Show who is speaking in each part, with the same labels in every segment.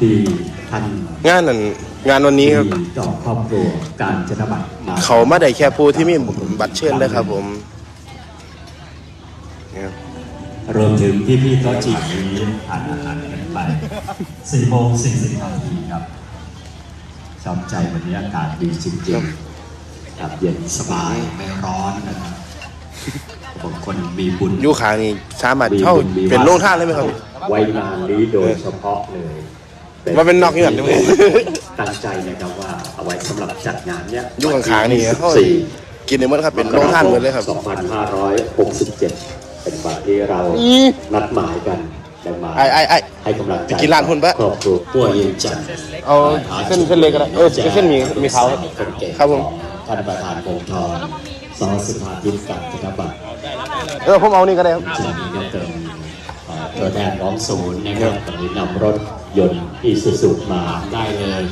Speaker 1: ที่ท่าน
Speaker 2: งานนั่นงานวันนี้ครับ
Speaker 1: ที่ต่อครอบครัวการจนบัตรมา
Speaker 2: เขามาได้แค่ผู้ที่มีบัตรเชิญเลยครับผมเนี่ย
Speaker 1: รวมถึงที่พี่โต๊ะจีนนี้ทานอาหารกันไป4โมง40นาทีครับชอบใจวันนี้อากาศดีจริงๆครับเย็นสบายไม่ร้อนนะครับบางคนมีบุญ
Speaker 2: อยู่ขางนี่สามารถเข้าเป็นโรงท่านเลยไหมครับ
Speaker 1: ไว้งานนี้โดยเฉพาะเลย
Speaker 2: ว่าเป็นนอกเงื่อนด้วย
Speaker 1: ตั้งใจนะครับว่าเอาไว้สำหรับจัดงานเนี้ย
Speaker 2: อยู่ข้างๆนี่เขา
Speaker 1: 14
Speaker 2: กินในเมื่อครับเป็นโรงท่านหมดเลยครับ
Speaker 1: 2567 เป็นวันที่เรา
Speaker 2: อืม
Speaker 1: นัดหมายกันได้มา
Speaker 2: ไอ้ไอ้ไอ้
Speaker 1: ให้กำลังใจ
Speaker 2: ไปกินร้านคุณปะ
Speaker 1: ครอบครัวพัวเย็นจันทร์
Speaker 2: เอาเส้นเส้นเล็กก็ได้เออเส้นหมี่หมี่ขาว
Speaker 1: คนเก่ง
Speaker 2: ครับผม
Speaker 1: ของท่านประธานกองทองสอสุภาทิพย์กับธนบัตร
Speaker 2: เออผมเอานี่ก็ได้ครับ
Speaker 1: จากนี้ก็เป็นเอ่อตัวแทนของศูนย์นะครับตอนนี้นำรถ ยนต์อีซูซูมาได้เลย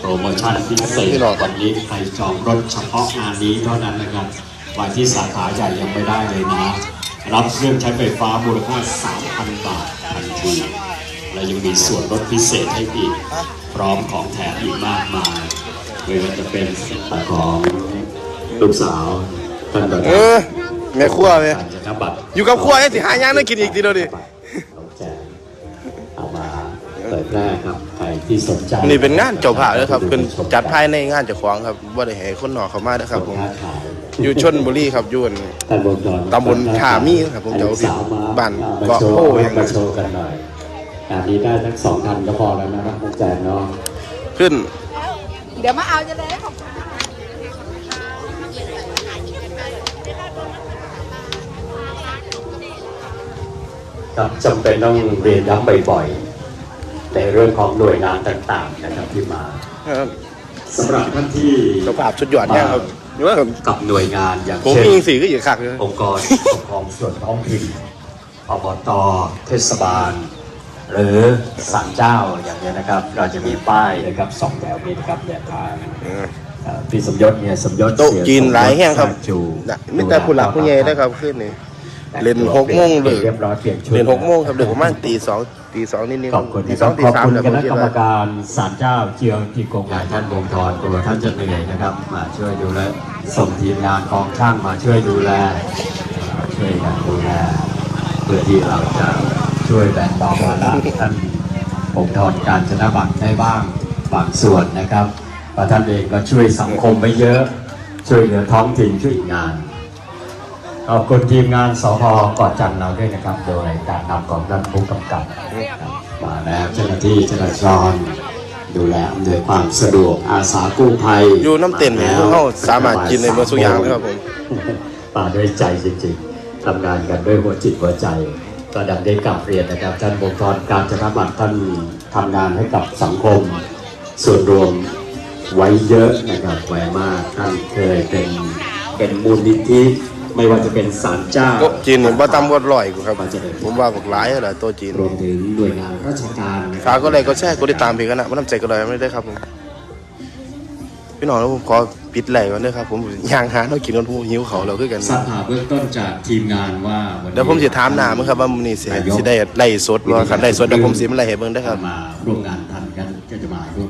Speaker 1: โปรโมชั่นพิเศษวันนี้ใครจองรถเฉพาะงานนี้เท่านั้นนะครับวันที่สาขาใหญ่ยังไม่ได้เลยนะ รับเครื่องใช้ไฟฟ้ามูลค่า 3,000 บาททันทีและยังมีส่วนลดพิเศษให้อีก พร้อมของแถมอีกมากมายไม่ว่าจะเป็นของลูกสาวท่านประ
Speaker 2: เอ
Speaker 1: ธาน
Speaker 2: อแม่ครัวไหม
Speaker 1: การจะทำบัตร
Speaker 2: อยู่กับครัวยังสิหาย่างได้กินอีกทีเดียวดิ
Speaker 1: น้องแจงเอามาเผ ยแพร่ครับใครที่สนใจ
Speaker 2: นี่เป็นงานเจ้าภาพเลยครับเป็นจัดภายในงานเจ้าของครับว่าได้ให้คนนอกเข้ามานะครับผม
Speaker 1: ค้าขาย
Speaker 2: อยู่ชนบุรีครับอยู่อัน
Speaker 1: ตำบลดอน
Speaker 2: ตำบลท่ามีครับผมจะเอา
Speaker 1: สาวมา
Speaker 2: บ้าน
Speaker 1: มา
Speaker 2: เกาะ
Speaker 1: โชว์
Speaker 2: โพอย่างนั้น
Speaker 1: มาโชว์กันหน่อยงานนี้ได้ทั้งสองท่านก็พอแล้วนะครับน้องแจงเนาะ
Speaker 2: ขึ้น
Speaker 3: เดี๋ยวมาเอาจะเลยขอบคุณ
Speaker 1: ครับจำเป็นต้องเรียนย้ำบ่อยๆ ในเรื่องของหน่วยงานต่างๆนะครับที่มา
Speaker 2: ครับ
Speaker 1: สำหรับท่านที่
Speaker 2: เจ้าภาพสุดยอดเนี่ยครับอยู่ว่า
Speaker 1: กับหน่วยงานอย่าง
Speaker 2: ผม
Speaker 1: เช่น
Speaker 2: มีสีก็อยู่คักเลย
Speaker 1: องค์กรปกครองส่วนท้องถิ่นอบตเทศบาล หรือศาลเจ้าอย่างนี้ยนะครับ เราจะมีป้ายนะครับสองแถวนี้นะครับเนี่ยทางเอ่อพี่สมยศเนี่ยสมยศ
Speaker 2: โต๊ะ
Speaker 1: เสีย
Speaker 2: จีนหลายแห้งครับ
Speaker 1: สมยศจู
Speaker 2: นะไม่แต่ผู้หลักผู้ใหญ่ได้ครับขึ้นนี่ เล่นหกโมงเลย
Speaker 1: เรียบร้อยเปลี่ยนชุด
Speaker 2: เรียนหกโมงครับเดี๋ยวประมาณตีสองตีสองนิดๆ
Speaker 1: ขอบคุณ
Speaker 2: ตี
Speaker 1: นะ
Speaker 2: ส
Speaker 1: ค
Speaker 2: อ
Speaker 1: รั
Speaker 2: ง
Speaker 1: บ
Speaker 2: ตี
Speaker 1: ขอบ
Speaker 2: สาม
Speaker 1: คุณ
Speaker 2: แต่
Speaker 1: ค
Speaker 2: ผม
Speaker 1: ณะ
Speaker 2: คิด
Speaker 1: กรรม
Speaker 2: ว่า
Speaker 1: การศาลเจ้าเจียงที่กงหลายท่านวงทอนกลัวท่านจะเหนื่อยนะครับ มาช่วยดูแลส่งทีมงานกองช่างมาช่วยดูแล ช่วยกันดูแลเพื่อที่เราจะช่วยแบ่งเบาภาระท่านองค์กรการชนะบัตรได้บ้างบางส่วนนะครับเพราะท่านเองก็ช่วยสังคมไปเยอะ ช่วยเหลือท้องถิ่นช่วยงาน ขอบคุณทีมงานสพกอดจันทร์เราด้วยนะครับ โดยการนำของท่านผู้กำกับครับมาแล้วเจ้าหน้าที่จราจรดูแลอำนวยความสะดวกอาสากู้ภัย
Speaker 2: อยู่น้ำเต้นนี่
Speaker 1: แล้ว
Speaker 2: เขาสามารถกินในเมื่อสุกอย่างเลยครับผม
Speaker 1: มาด้วยใจจริงๆทำงานกันด้วยหัวจิตหัวใจก็ดังได้กลับเรียนนะครับท่านบงกรการจนบัตรท่านทำงานให้กับสังคม ส่วนรวมไว้เยอะนะครับไว้มากท่านเคยเป็นเป็นมูลนิธิ ไม่ว่าจะเป็นศาลเจ้า
Speaker 2: โต๊ะจีนนี่บ่ต่ำกว่าร้อยกูครับ
Speaker 1: มันจะได้
Speaker 2: ผมว่าบอกหลายแล้วล่ะโต๊ะจีน
Speaker 1: รวมถึงหน่วยงานราชการนะค
Speaker 2: ฝา
Speaker 1: รั
Speaker 2: กก็เลยก็แช่ก็ได้ตามเพลงกันนะมันน้ำใจก็เลยไม่ได้ครับผมพี่น้องแล้วผมขอปิดไหลก่อนด้วยครับ ผมย่างหาเรากินกันผมหิวเขาวเราคือกัน
Speaker 1: ทราบข่าวเบื้องต้นจากทีมงานว่าวันนี้
Speaker 2: เดี๋ยวผมสิถามหน้ามึงครับว่ามื้อนี้สิสิได้ไล่สดว่าคันไล่สดเดี๋ยวผมสิมาไล่ให้เบิ่งได้อครับ
Speaker 1: มาร่วมงานทันกันก็จะมาร่วม